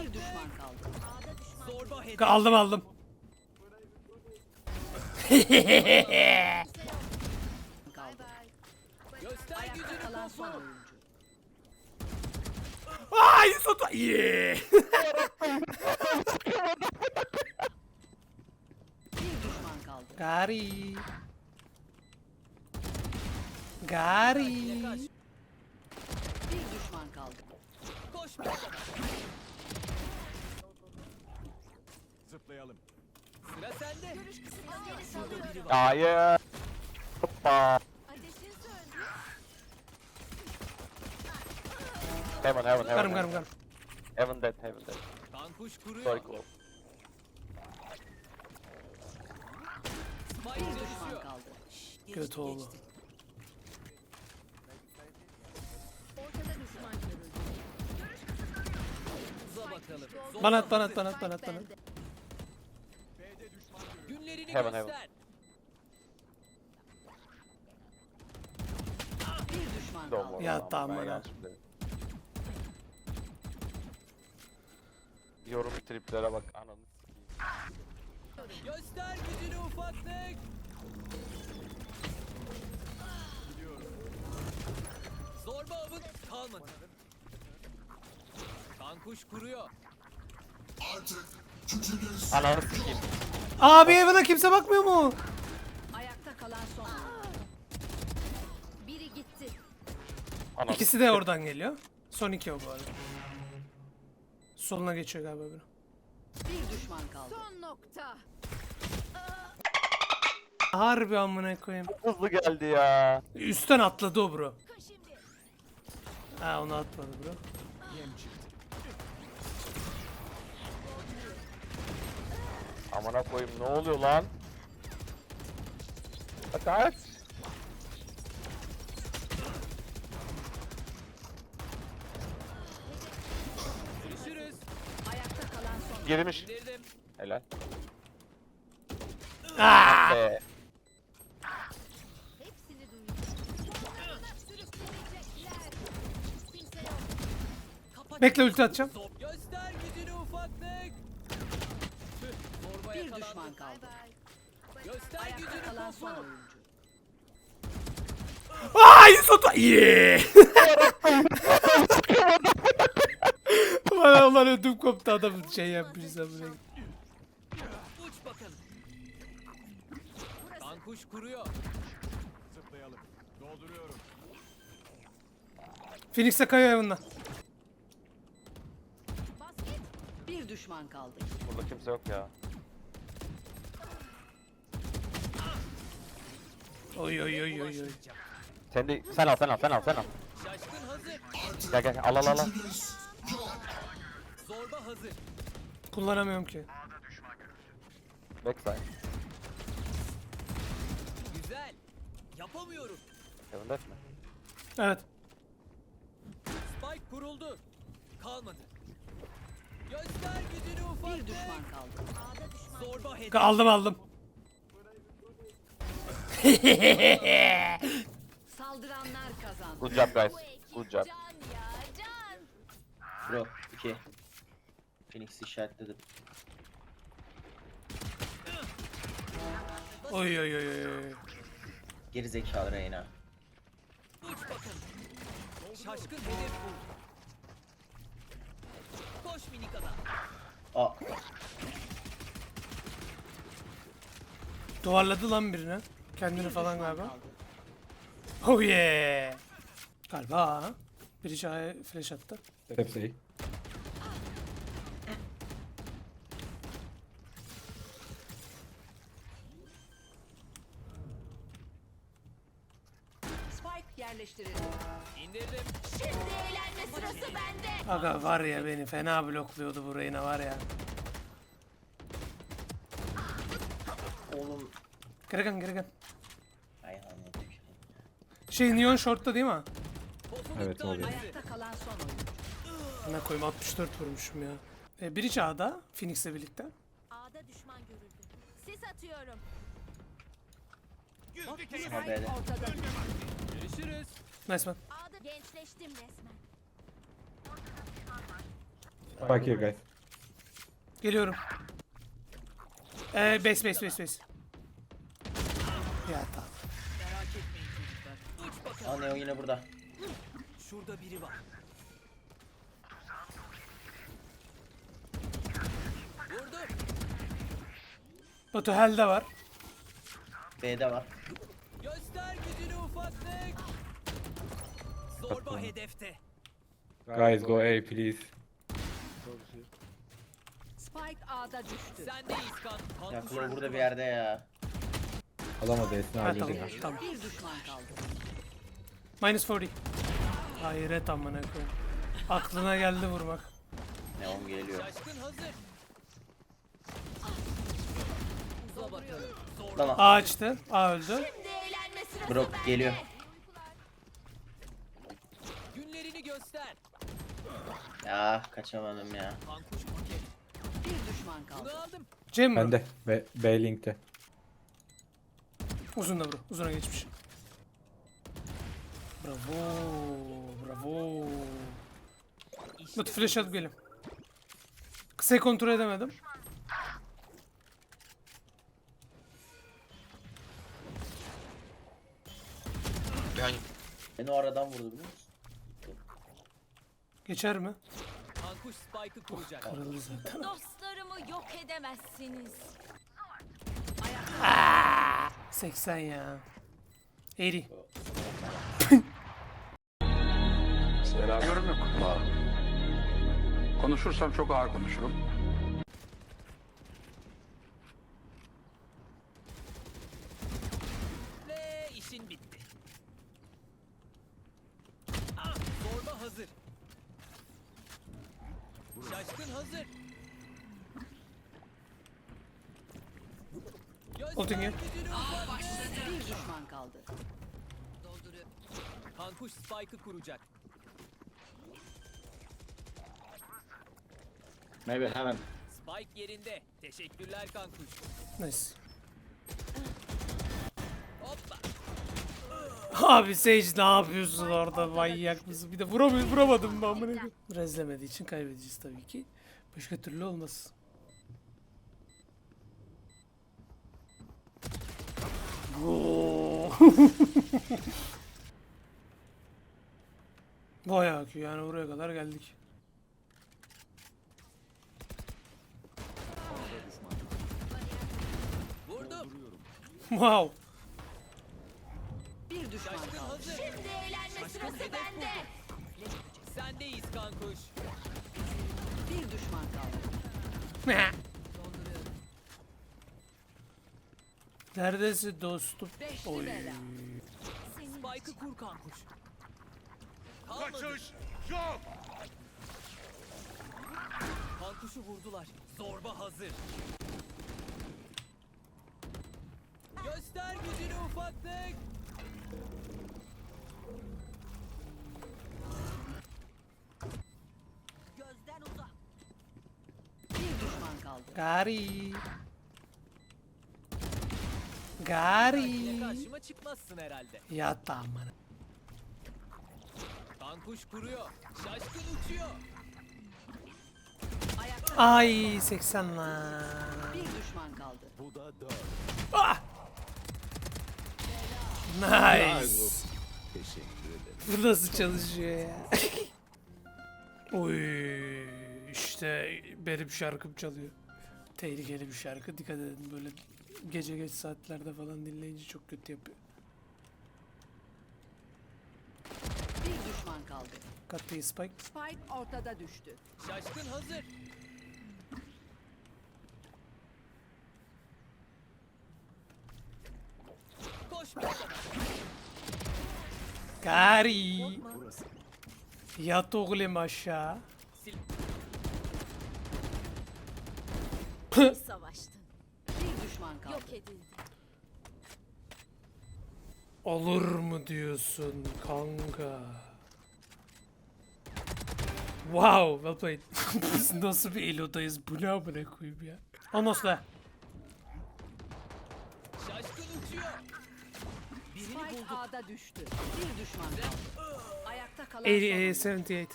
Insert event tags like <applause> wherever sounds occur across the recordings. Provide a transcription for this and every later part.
Bir düşman kaldı. Zorba hedef. Aldım aldım. kaldı. Göster gücünü kalan son oyuncu. Ay sotu. Yeah. Bir düşman kaldı. Gari. Gari. Bir düşman kaldı. Koş. Zıplayalım. Sıra sende. Hayır. Hoppa. Heaven, heaven, heaven. Karım karım karım. Heaven dead, heaven dead. Kankuş kuruyor. Sorry, close. Spike Bir düşman çalışıyor. kaldı. Kötü oldu. Uza bakalım. Zorba Bana at bana at bana at bana at bana at. Günlerini Heaven, göster. Bir düşman Doğru. Ya tamam dedim. Yorum triplere bak ananı sikeyim. Göster gücünü ufaklık. Zorba avın kalmadı. Kankuş kuruyor. Ananı sikeyim. Abi evine kimse bakmıyor mu? Ayakta kalan son. Biri gitti. Ananı İkisi de oradan geliyor. Son iki o bu arada. Soluna geçiyor galiba biri. Bir düşman kaldı. Son nokta. Harbi amına koyayım. hızlı geldi ya. Üstten atladı o bro. Ha onu atmadı bro. Amına koyayım ne oluyor lan? Atak. Görüşürüz. Girmiş. Helal. Yok. Kapat. Bekle ulti atacağım. Zor- Göster gücünü ufaklık. Tüh, Bir yakalandı. düşman kaldı. Göster Ayakta gücünü kalan son Kofo. oyuncu. Ay sotu. Yeah. Bana ulan ödüm koptu adam şey yapmış amına. Uç bakalım. Kankuş kuruyor. Zıplayalım. Dolduruyorum. Phoenix'e kayıyor. Basket. Bir düşman kaldı. burada kimse yok ya. Oy oy oy oy oy. Sen de sen al sen al sen al sen al. Şaşkın hazır. Gel gel al al al. al. Zorba hazır. Kullanamıyorum ki. Backside. Güzel. Yapamıyorum. Heaven dead mi? Evet. Spike kuruldu. Kalmadı. Göster gücünü ufaklık. Bir düşman kaldı. Zorba hedef. Aldım aldım. <laughs> Saldıranlar kazandı. Good job guys. Good job. Can ya can. Bro 2 Phoenix'i işaretledim. Oy oy oy oy. Geri zekalı Reyna. Uç bakalım. Şaşkın hedef bul. Koş minik adam. Aa Duvarladı lan birini. Kendini falan galiba. Oh yeah. Galiba ha. Biri şahane flash attı. Hepsi. Spike yerleştirildi. İndirdim. Şimdi eğlenme sırası bende. Aga var ya beni fena blokluyordu bu Reyna var ya. oğlum. Gerigan Gerigan. Şey Neon Short'ta değil mi? Evet, oluyor. tanesi. Ayakta kalan son oyuncu. Ne koyayım 64 vurmuşum ya. E, biri çağda Phoenix'le birlikte. A'da düşman görüldü. Sis atıyorum. Ha B'de. Ortada Görüşürüz. Nice man. A'da gençleştim resmen. Spike here guys. Geliyorum. Ee, base base base base. Ya tamam. Aa Neo yine burada. Şurada biri var. Vurdum. Batu Hell'de var. B'de var. Göster gücünü ufaklık. Zorba hedefte. Guys, go A, please. Spike A'da düştü. Sendeyiz kan. Ya kan Claw burada bir yerde ya. Alamadı Esin Ha, tamam, ya. tamam. Bir düşman kaldı. Minus 40. Hayret amına koyayım. Aklına geldi vurmak. Neon geliyor. Lan A açtı. A öldü. Brok geliyor. Günlerini göster. Ya kaçamadım ya. Bir düşman kaldı. Bunu aldım. Cem mi? Bende. B, B linkte. Uzun da vur. Uzuna geçmiş. Bravo. Bravo. İşte Batu flash atıp gelin. Kısayı kontrol edemedim. Beni o aradan vurdu biliyor musun? Geçer mi? Kankuş spike'ı kuracak. Kırıldı zaten. Dostlarımı yok edemezsiniz. 80 ya. 80. Yorum yok. Konuşursam çok ağır konuşurum. Ve işin bitti. Ah, zorba hazır. Şaşkın hazır. Ultin gel. Göster gücünü ufaklık. Bir düşman kaldı. Kankuş spike'ı kuracak. Maybe heaven. Spike yerinde. Teşekkürler kankuş. Nice. Hoppa. Abi Sage ne yapıyorsun orada manyak mısın? Bir de vuramıyor, vuramadım ben koyayım. Rezlemediği için kaybedeceğiz tabii ki. Başka türlü olmaz. <laughs> Bayağı ki yani buraya kadar geldik. Vurdum. Wow. Bir düşman kaldı. hazır. Şimdi eğlenme sırası bende. Sendeyiz kankuş. Bir düşman kaldı. <laughs> Neredesin dostum? Oy. Spike'ı kur kankuş. Kaçış yok. Kankuşu vurdular. Zorba hazır. Göster gücünü ufaklık. Gözden uzak. Bir düşman kaldı. Gari. Gari. karşıma çıkmazsın herhalde. Yat amına. Kankuş kuruyor. Şaşkın uçuyor. Ayakta Ay 80 lan. bir düşman kaldı. Bu da dört. Nice. Teşekkür ederim. Bu nasıl çalışıyor ya? <laughs> Oy işte benim şarkım çalıyor. Tehlikeli bir şarkı. Dikkat edin böyle gece geç saatlerde falan dinleyince çok kötü yapıyor. Bir düşman kaldı. Katlayı spike. Spike ortada düştü. Şaşkın hazır. Koş. Burası. Yat oğlum aşağı. Sil. <laughs> Savaştın. Bir düşman kaldı. Yok edildi. Olur mu diyorsun kanka? Wow, well played. <laughs> Biz nasıl bir elodayız bu ne amına koyayım ya. Almost'la. Şaşkın uçuyor. Birini Spike bulduk. A'da düştü. Bir düşman kaldı. Ayakta kalan 80, son oyuncu. 78.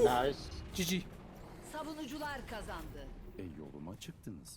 Nice. GG. Savunucular kazandı. E yoluma çıktınız.